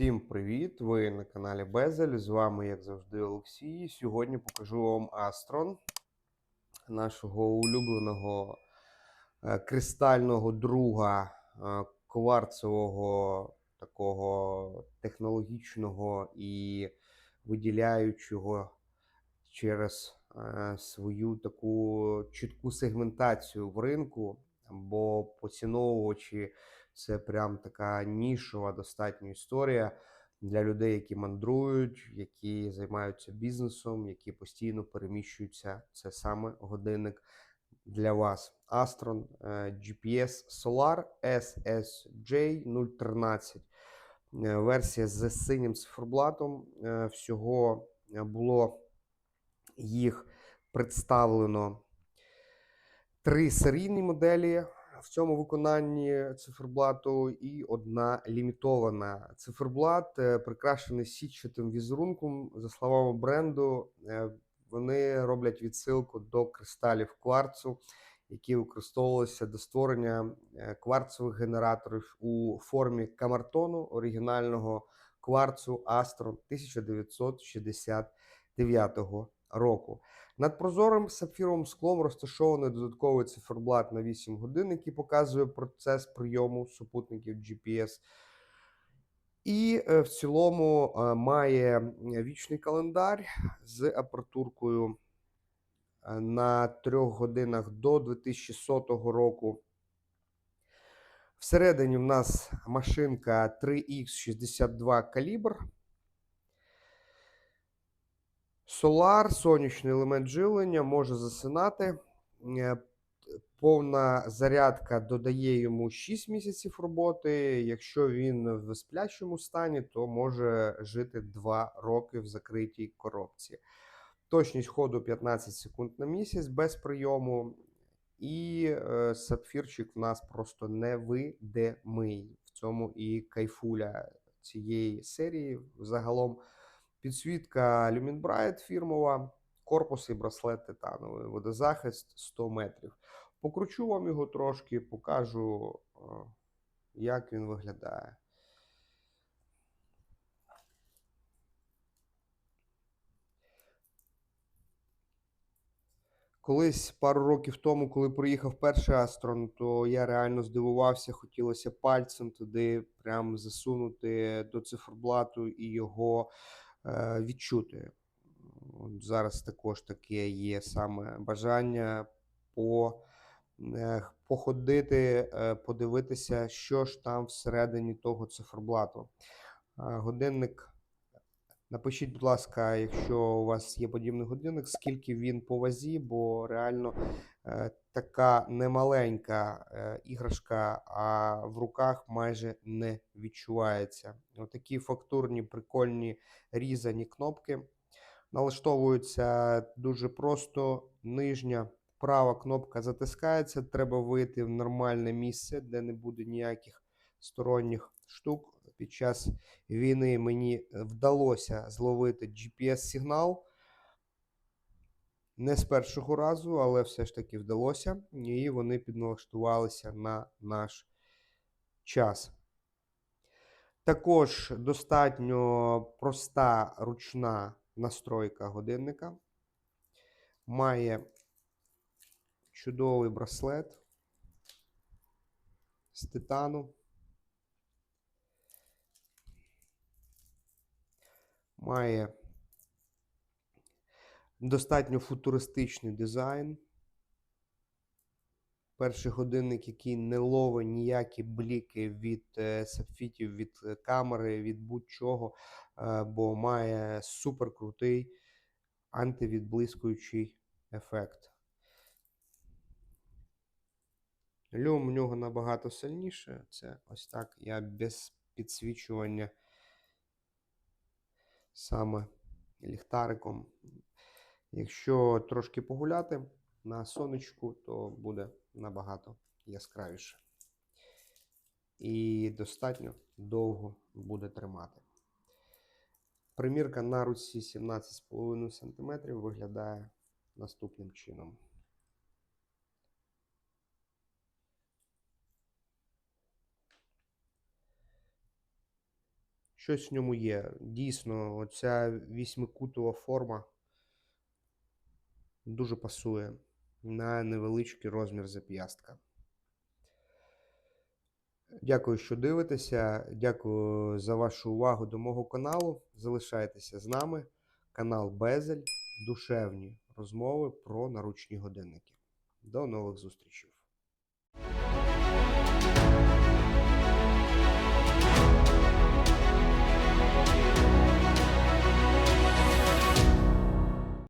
Всім привіт! Ви на каналі Безель. З вами, як завжди, Олексій. Сьогодні покажу вам Астрон, нашого улюбленого е, кристального друга е, кварцевого, такого технологічного і виділяючого через е, свою таку чітку сегментацію в ринку, бо поціновувачі це прям така нішова достатньо історія для людей, які мандрують, які займаються бізнесом, які постійно переміщуються. Це саме годинник для вас. Astron е, GPS Solar SSJ 013. Е, Версія з синім циферблатом. Е, Всього було їх представлено три серійні моделі в цьому виконанні циферблату і одна лімітована. Циферблат е, прикрашений сітчатим візерунком. За словами бренду, е, вони роблять відсилку до кристалів кварцу, які використовувалися до створення е, кварцевих генераторів у формі камертону оригінального кварцу Astron 1969 року. Над прозорим сапфіровим склом розташований додатковий циферблат на 8 годин, який показує процес прийому супутників GPS. І е, в цілому е, має вічний календар з апертуркою е, на 3 годинах до 2100 року. Всередині в нас машинка 3X62 калібр. Солар, сонячний елемент живлення, може засинати. Е, Повна зарядка додає йому 6 місяців роботи. Якщо він в сплячому стані, то може жити 2 роки в закритій коробці. Точність ходу 15 секунд на місяць без прийому. І е, сапфірчик в нас просто невидимий. В цьому і кайфуля цієї серії. Загалом підсвітка Lumen Bright фірмова, корпус і браслет титановий, водозахист 100 метрів. Покручу вам його трошки, покажу, як він виглядає. Колись пару років тому, коли приїхав перший Астрон, то я реально здивувався, хотілося пальцем туди прям засунути до циферблату і його відчути. От зараз також таке є саме бажання по, е, походити, е, подивитися, що ж там всередині того циферблату. Е, Годинник. Напишіть, будь ласка, якщо у вас є подібний годинник, скільки він по вазі, бо реально е, така немаленька е, іграшка, а в руках майже не відчувається. Отакі фактурні, прикольні різані кнопки. Налаштовуються дуже просто. Нижня права кнопка затискається. Треба вийти в нормальне місце, де не буде ніяких сторонніх штук. Під час війни мені вдалося зловити GPS-сигнал. Не з першого разу, але все ж таки вдалося. І вони підналаштувалися на наш час. Також достатньо проста ручна настройка годинника. Має чудовий браслет з титану. Має достатньо футуристичний дизайн. Перший годинник, який не ловить ніякі бліки від е, сапфітів, від е, камери, від будь-чого, е, бо має суперкрутий антивідблискуючий ефект. Люм у нього набагато сильніше. Це ось так. Я без підсвічування саме ліхтариком. Якщо трошки погуляти на сонечку, то буде набагато яскравіше. І достатньо довго буде тримати. Примірка на руці 17,5 см виглядає наступним чином. Щось в ньому є. Дійсно, оця вісьмикутова форма дуже пасує на невеличкий розмір зап'ястка. Дякую, що дивитеся. Дякую за вашу увагу до мого каналу. Залишайтеся з нами. Канал Безель. Душевні розмови про наручні годинники. До нових зустрічей.